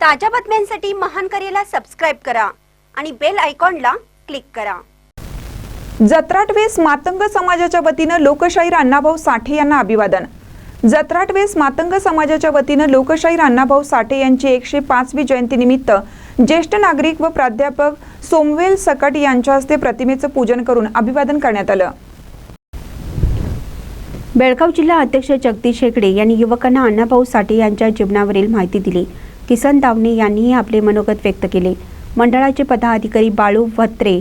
ताज्या बातम्यांसाठी महान करेला सबस्क्राईब करा आणि बेल आयकॉनला क्लिक करा. जत्राटवेस मातंग समाजाच्या वतीनं लोकशाहीर अण्णाभाऊ साठे यांना अभिवादन. जत्राटवेस मातंग समाजाच्या वतीनं लोकशाहीर अण्णाभाऊ साठे यांची एकशे पाचवी जयंतीनिमित्त ज्येष्ठ नागरिक व प्राध्यापक सोमवेल सकट यांच्या हस्ते प्रतिमेचं पूजन करून अभिवादन करण्यात आलं. बेळगाव जिल्हा अध्यक्ष जगदीश हेगडे यांनी युवकांना अण्णाभाऊ साठे यांच्या जीवनावरील माहिती दिली. किसन दावणे यांनीही आपले मनोगत व्यक्त केले. मंडळाचे पदाधिकारी बाळू भत्रे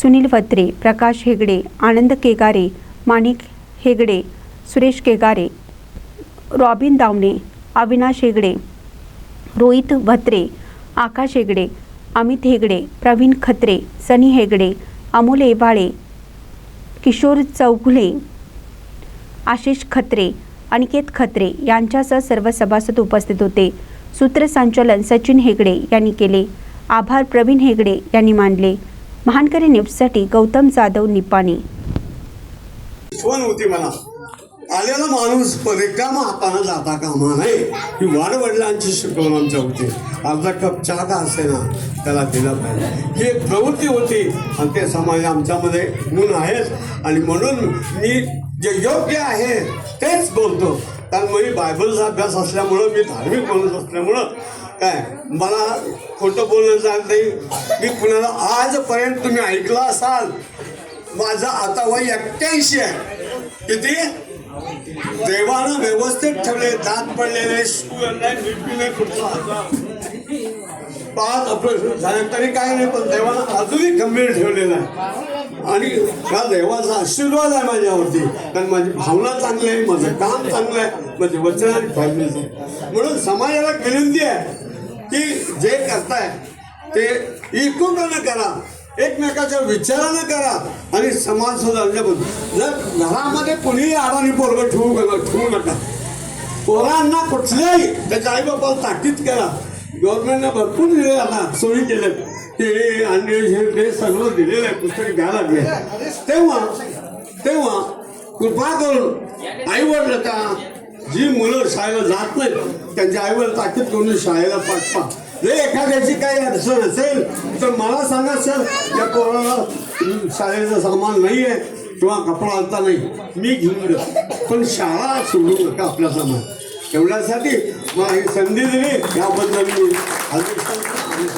सुनील भत्रे प्रकाश हेगडे आनंद केगारे माणिक हेगडे सुरेश केगारे रॉबिन दावणे अविनाश हेगडे रोहित भत्रे आकाश हेगडे अमित हेगडे प्रवीण खत्रे सनी हेगडे अमोल एवाळे किशोर चौघुले आशिष खत्रे अनिकेत खत्रे यांच्यासह सर्व सभासद उपस्थित होते. सूत्रसंचालन सचिन हेगडे यांनी केले. आभार प्रवीण हेगडे यांनी मानले. महानकरी न्यूजसाठी गौतम जाधव निपाणी. आठवण होती मला. आलेला माणूस रिकामा हाताने जाता कामा नाही ही वाडवडिलांची शिकवण आमच्या होती. अर्धा कप चहा का असेना त्याला दिला पाहिजे. ही एक प्रवृत्ती होती. आणि ते समाज आमच्यामध्ये गुण आहेत. आणि म्हणून मी जे योग्य आहे तेच बोलतो. कारण मी बायबलचा अभ्यास असल्यामुळं मी धार्मिक माणूस असल्यामुळं काय मला खोटं बोलणं चालत नाही. मी कुणाला आजपर्यंत तुम्ही ऐकलं असाल माझं आता वय एक्क्याऐंशी आहे. किती? देवानं व्यवस्थित ठेवले दात पडलेले स्कूल नाही बीपी नाही कुठला पाच ऑपरेशन झाले तरी काय नाही पण देवानं अजूनही गंभीर ठेवलेलं आहे. आणि ह्या देवाचा आशीर्वाद आहे माझ्यावरती. कारण माझी भावना चांगली आहे माझं काम चांगलं आहे माझे वचन आणि फॅमिलीचं आहे. म्हणून समाजाला विनंती आहे की जे करताय ते एकोप्यानं करा. एकमेकाच्या विचारानं करा. आणि समाज सुधारण्या जर घरामध्ये कुणीही अडाणी पोरग ठेवू ठेवू नका. पोरांना कुठल्याही त्याच्या आईबापाला ताकीद करा. गव्हर्नमेंटने भरपूर दिले आता सोयी केले ते आणि हे ते सगळं दिलेलं आहे पुस्तक घ्यायला लागले. तेव्हा तेव्हा कृपा करून आई वडील का जी मुलं शाळेला जात नाहीत त्यांच्या आईवर ताकीद करून शाळेला पाठवा. जर एखाद्याची काही अडचण असेल तर मला सांगा सर या पोराला शाळेचं सामान नाही आहे किंवा कपडा आणता नाही मी घेऊन पण शाळा सोडू नका आपल्या सामान एवढ्यासाठी मग ही संधी दिली. याबद्दल मी अध्यक्षांचा आणि